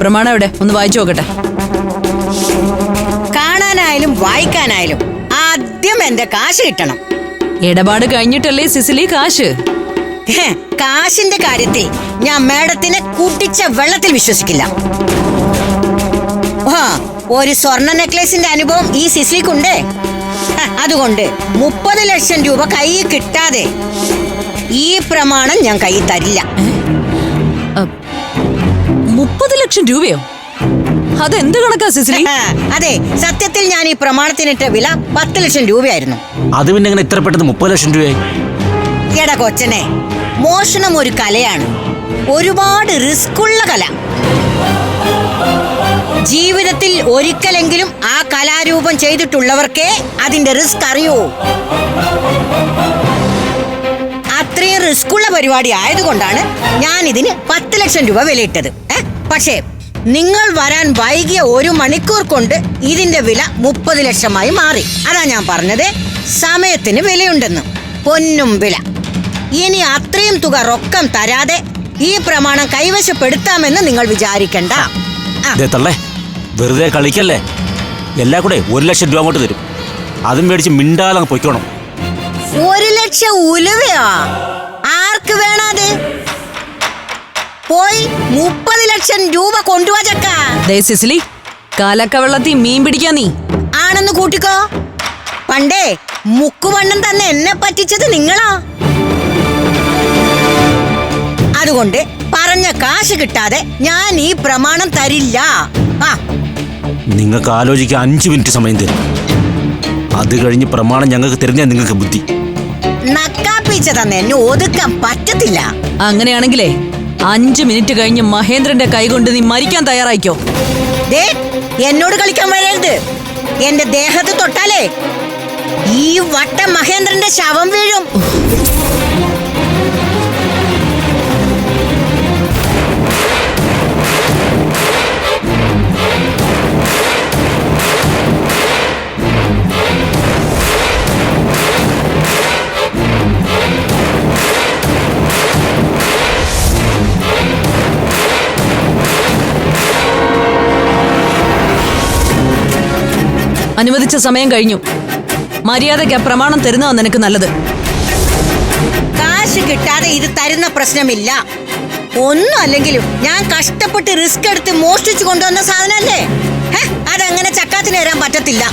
പ്രമാണം എവിടെ? ഒന്ന് വായിച്ചു നോക്കട്ടെ. കാണാനായാലും വായിക്കാനായാലും ആദ്യം എന്റെ കാശ് കിട്ടണം. ഇടപാട് കഴിഞ്ഞിട്ടല്ലേ സിസിലി കാശ്? ഹെ, കാശിന്റെ കാര്യത്തിൽ ഞാൻ മേഡത്തിനെ കൂട്ടിച്ച വെള്ളത്തിൽ വിശ്വസിക്കില്ല. ആ, ഒരു സ്വർണ നെക്ലേസിന്റെ അനുഭവം ഈ സിസിലിക്കുണ്ടേ. ഹ, അതുകൊണ്ട് മുപ്പത് ലക്ഷം രൂപ കൈ കിട്ടാതെ ഈ പ്രമാണം ഞാൻ കൈ തരില്ല. മുപ്പത് ലക്ഷം രൂപയോ? അതെന്ത് കണക്കാ സിസിലി? അതെ സത്യത്തിൽ ഞാൻ ഈ പ്രമാണത്തിനിട്ട വില പത്ത് ലക്ഷം രൂപയായിരുന്നു. അത് പിന്നെ എങ്ങനെ ഇത്ര പെട്ടെന്ന് മുപ്പത് ലക്ഷം രൂപയായി? എടാ കൊച്ചനെ മോഷണം ഒരു കലയാണ്. ഒരുപാട് റിസ്ക് ഉള്ള കല. ജീവിതത്തിൽ ഒരിക്കലെങ്കിലും ആ കലാരൂപം ചെയ്തിട്ടുള്ളവർക്കേ അതിന്റെ റിസ്ക് അറിയൂ. അത്രയും റിസ്ക് ഉള്ള പരിപാടി ആയതുകൊണ്ടാണ് ഞാൻ ഇതിന് ലക്ഷം രൂപ വിലയിട്ടത്? പക്ഷേ നിങ്ങൾ വരാൻ വൈകിയ ഒരു മണിക്കൂർ കൊണ്ട് ഇതിന്റെ വില മുപ്പത് ലക്ഷമായി മാറി. അതാ ഞാൻ പറഞ്ഞത്. സമയത്തിന് വിലയുണ്ടെന്ന്. പൊന്നും വില. ഇനി അത്രയും തുക റൊക്കം തരാതെ ഈ പ്രമാണം കൈവശപ്പെടുത്താമെന്ന് നിങ്ങൾ വിചാരിക്കണ്ട. വെറുതെ കളിക്കല്ലേ? എല്ലാ കൂടെ ഒരു ലക്ഷം രൂപ അങ്ങോട്ട് തരും. അതും മേടിച്ച് മിണ്ടാതെ പൊയ്ക്കോണം. ഒരു ലക്ഷം ഉലുവയോ? ആർക്ക് വേണത്? പോയി മുപ്പത് ലക്ഷം രൂപ കൊണ്ടുവാ ചക്ക. ദേ സിസിലി കാലക്കവെള്ളത്തിൽ മീൻ പിടിക്കാൻ നീ. ആണെന്ന് കൂട്ടിക്കോ. പണ്ടേ മുക്കുവണ്ണം തന്നെ എന്നെ പറ്റിച്ചത് നിങ്ങളാ. അതുകൊണ്ട് പറഞ്ഞ കാശ് കിട്ടാതെ ഞാൻ ഈ പ്രമാണം തരില്ല. ആ. നിങ്ങൾക്ക് ആലോചിക്കാൻ അഞ്ച് മിനിറ്റ് സമയം തരും. അത് കഴിഞ്ഞ് പ്രമാണം ഞങ്ങൾക്ക് തരുന്ന നിങ്ങൾക്ക് ബുദ്ധി. നക്കാപ്പീച്ച തന്നെ എന്നെ ഒതുക്കാൻ പറ്റത്തില്ല. അങ്ങനെയാണെങ്കിലേ അഞ്ചു മിനിറ്റ് കഴിഞ്ഞ് മഹേന്ദ്രന്റെ കൈ കൊണ്ട് നീ മരിക്കാൻ തയ്യാറായിക്കോ. ദേ എന്നോട് കളിക്കാൻ വരരുത് എന്റെ ദേഹത്ത് തൊട്ടാലേ ഈ വട്ടം മഹേന്ദ്രന്റെ ശവം വീഴും. അനുവദിച്ച സമയം കഴിഞ്ഞു. മര്യാദയ്ക്ക് ആ പ്രമാണം തരുന്നതാ നിനക്ക് നല്ലത്. കാശ് കിട്ടാതെ ഇത് തരുന്ന പ്രശ്നമില്ല. ഒന്നും അല്ലെങ്കിലും ഞാൻ കഷ്ടപ്പെട്ട് റിസ്ക് എടുത്ത് മോഷ്ടിച്ചു കൊണ്ടുവന്ന സാധനല്ലേ ഹെ, അതങ്ങനെ ചക്കാത്തിന് വരാൻ പറ്റത്തില്ല.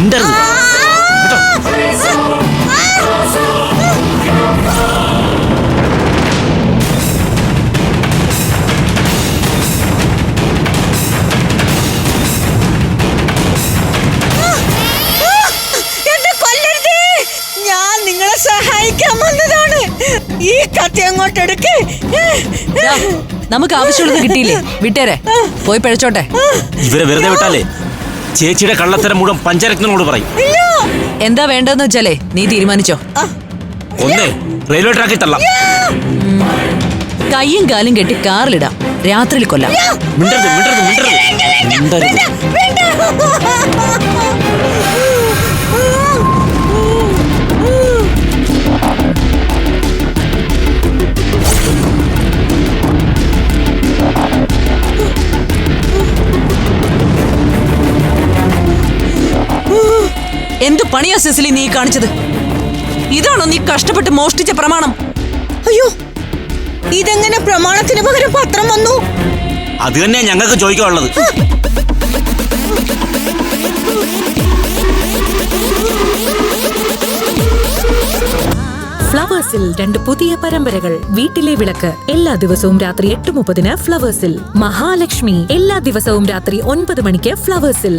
മിണ്ടരുത്. സഹായിക്കാൻ വന്നതാണ്. ഈ കത്തി അങ്ങോട്ട് എടുക്ക്. നമുക്ക് ആവശ്യമുള്ളത് കിട്ടിയില്ലേ? വിട്ടേരെ. പോയി പഴച്ചോട്ടെ. ഇവരെ വെറുതെ വിട്ടാലേ? ചേച്ചിയുടെ കള്ളത്തരം മുഴുവൻ പഞ്ചരത്നോട് പറയും. എന്താ വേണ്ടതെന്ന് വെച്ചാലേ നീ തീരുമാനിച്ചോ. ഒന്നേ റെയിൽവേ ട്രാക്കിൽ തള്ളാം. കയ്യും കാലും കെട്ടി കാറിലിടാം. രാത്രിയിൽ കൊല്ലാം. മിണ്ടരുത് മിണ്ടരുത് മിണ്ടരുത്. മിണ്ടരുത്. സിസിലി നീ കാണിച്ചത്. ഇതാണോ നീ കഷ്ടപ്പെട്ട് മോഷ്ടിച്ച പ്രമാണം? അയ്യോ ഇതെങ്ങനെ പ്രമാണത്തിന് പകരം പത്രം വന്നു? അത് തന്നെ ഞങ്ങൾക്ക് ചോദിക്കാനുള്ളത്. ഫ്ലവേഴ്സിൽ രണ്ട് പുതിയ പരമ്പരകൾ വീട്ടിലെ വിളക്ക് എല്ലാ ദിവസവും രാത്രി എട്ട് മുപ്പതിന് ഫ്ലവേഴ്സിൽ. മഹാലക്ഷ്മി എല്ലാ ദിവസവും രാത്രി ഒൻപത് മണിക്ക് ഫ്ലവേഴ്സിൽ.